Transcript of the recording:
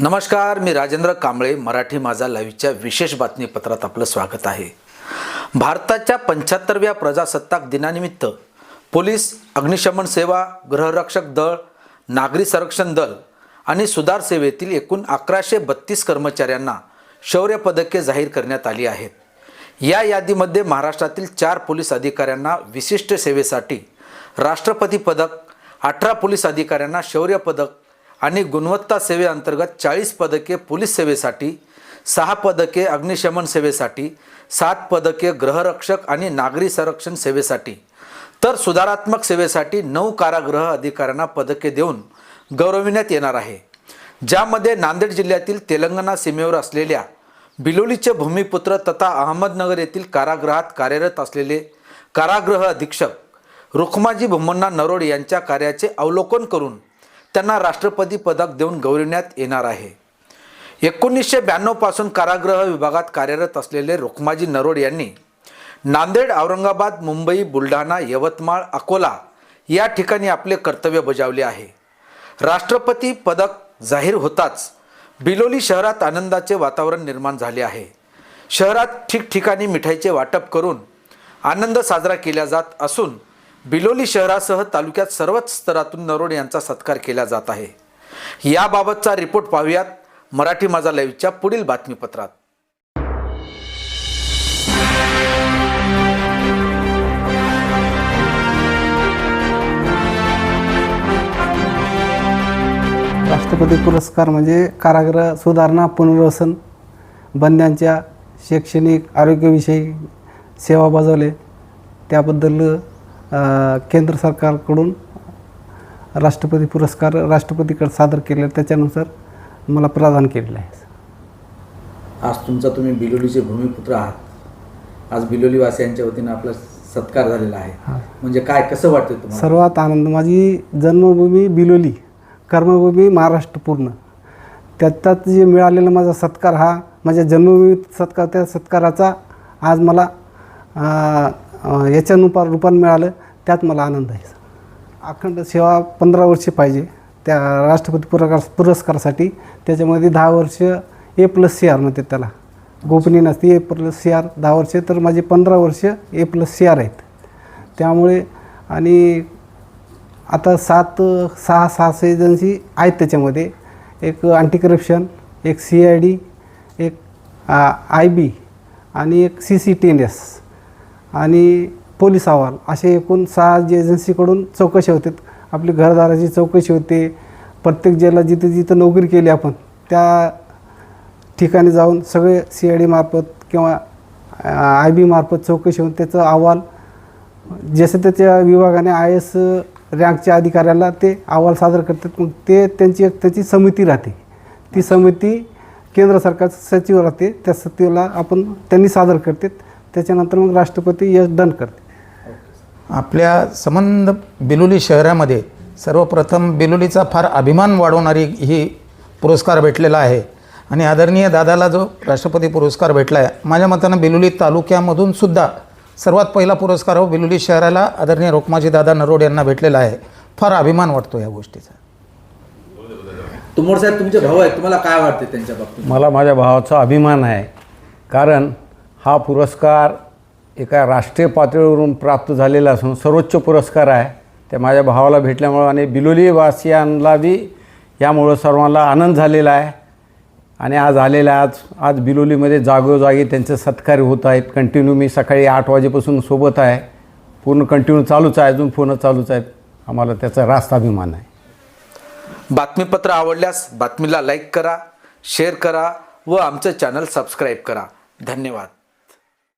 नमस्कार मी राजेंद्र कांबळे मराठी माझा लाईव्हच्या विशेष बातमीपत्रात आपलं स्वागत आहे. भारताच्या पंच्याहत्तरव्या प्रजासत्ताक दिनानिमित्त पोलीस अग्निशमन सेवा गृहरक्षक दळ नागरी संरक्षण दल आणि सुधार सेवेतील एकूण अकराशे बत्तीस कर्मचाऱ्यांना शौर्य पदके जाहीर करण्यात आली आहेत. या यादीमध्ये महाराष्ट्रातील चार पोलीस अधिकाऱ्यांना विशिष्ट सेवेसाठी राष्ट्रपती पदक अठरा पोलीस अधिकाऱ्यांना शौर्य पदक आणि गुणवत्ता सेवेअंतर्गत चाळीस पदके पोलीस सेवेसाठी सहा पदके अग्निशमन सेवेसाठी सात पदके ग्रहरक्षक आणि नागरी संरक्षण सेवेसाठी. तर सुधारात्मक सेवेसाठी नऊ कारागृह अधिकाऱ्यांना पदके देऊन गौरविण्यात येणार आहे. ज्यामध्ये नांदेड जिल्ह्यातील तेलंगणा सीमेवर असलेल्या बिलोलीचे भूमिपुत्र तथा अहमदनगर येथील कारागृहात कार्यरत असलेले कारागृह अधीक्षक रुखमाजी भुम्मण्णा नरोड यांच्या कार्याचे अवलोकन करून त्यांना राष्ट्रपती पदक देऊन गौरविण्यात येणार आहे. एकोणीसशे ब्याण्णवपासून कारागृह विभागात कार्यरत असलेले रुक्माजी नरोड यांनी नांदेड औरंगाबाद मुंबई बुलढाणा यवतमाळ अकोला या ठिकाणी आपले कर्तव्य बजावले आहे. राष्ट्रपती पदक जाहीर होताच बिलोली शहरात आनंदाचे वातावरण निर्माण झाले आहे. शहरात ठिकठिकाणी मिठाईचे वाटप करून आनंद साजरा केला जात असून बिलोली शहरासह तालुक्यात सर्वच स्तरातून नरोड यांचा सत्कार केला जात आहे. याबाबतचा रिपोर्ट पाहूयात मराठी माझा लाईव्हच्या पुढील बातमीपत्रात. राष्ट्रपती पुरस्कार म्हणजे कारागृह सुधारणा पुनर्वसन बंद्यांच्या शैक्षणिक आरोग्यविषयी सेवा बजावले. त्याबद्दल केंद्र सरकारकडून राष्ट्रपती पुरस्कार राष्ट्रपतीकडे सादर केले त्याच्यानुसार मला प्रदान केलेला आहे आज तुमचा तुम्ही बिलोलीचे भूमिपुत्र आहात. आज बिलोली वासियांच्या वतीनं आपला सत्कार झालेला आहे. म्हणजे काय कसं वाटतं तुम्हाला? सर्वात आनंद माझी जन्मभूमी बिलोली कर्मभूमी महाराष्ट्र पूर्ण. त्याच्यात जे मिळालेला माझा सत्कार हा माझ्या जन्मभूमी सत्कार त्या सत्काराचा आज मला याच्यानुपार रूपान मिळालं. त्यात मला आनंद आहे अखंड सेवा पंधरा वर्षे पाहिजे. त्या राष्ट्रपती पुरकार पुरस्कारासाठी त्याच्यामध्ये दहा वर्ष ए प्लस सी आर म्हणते त्याला. गोपनीय नसते ए प्लस सी आर दहा वर्ष तर माझे पंधरा वर्ष ए प्लस सी आर आहेत. त्यामुळे आणि आता सात सहा सहा एजन्सी आहेत त्याच्यामध्ये. एक अँटी करप्शन एक सी आय डी एक आय बी आणि एक C C T N S आणि पोलीस अहवाल असे एकूण सहा जे एजन्सीकडून चौकशी होते. आपली घरदाराची चौकशी होते. प्रत्येक जिल्हा जिथे जिथं नोकरी केली आपण त्या ठिकाणी जाऊन सगळे सी आय डी मार्फत किंवा आय बी मार्फत चौकशी होऊन त्याचा अहवाल जसं त्याच्या विभागाने आय एस रँकच्या अधिकाऱ्याला ते अहवाल सादर करतात मग ते त्यांची एक त्याची समिती राहते. ती समिती केंद्र सरकारचं सचिव राहते. त्या सचिवला आपण त्यांनी सादर करतात. त्याच्यानंतर मग राष्ट्रपती यश डन करते आपल्या संबंध बिलोली शहरामध्ये सर्वप्रथम बिलोलीचा फार अभिमान वाढवणारी ही पुरस्कार भेटलेला आहे. आणि आदरणीय दादाला जो राष्ट्रपती पुरस्कार भेटला आहे माझ्या मतानं बिलोली तालुक्यामधून सुद्धा सर्वात पहिला पुरस्कार हो बिलोली शहराला आदरणीय रोकमाजी दादा नरोड यांना भेटलेला आहे. फार अभिमान वाटतो या गोष्टीचा. तुमोर साहेब तुमचे भाऊ आहेत. तुम्हाला काय वाटते त्यांच्या बाबतीत? मला माझ्या भावाचा अभिमान आहे. कारण हा पुरस्कार एका राष्ट्रीय पातळीवरून प्राप्त झालेला असून सर्वोच्च पुरस्कार आहे. त्या माझ्या भावाला भेटल्यामुळं आणि बिलोलीवासियांना बी यामुळं सर्वांना आनंद झालेला आहे. आणि आज आलेला आज आज बिलोलीमध्ये जागोजागी त्यांचे सत्कार होत आहेत. कंटिन्यू मी सकाळी आठ वाजेपासून सोबत आहे. पूर्ण कंटिन्यू चालूच आहे. अजून फोन चालूच आहेत. आम्हाला त्याचा रास्त अभिमान आहे. बातमीपत्र आवडल्यास बातमीला लाईक करा शेअर करा व आमचं चॅनल सबस्क्राईब करा. धन्यवाद.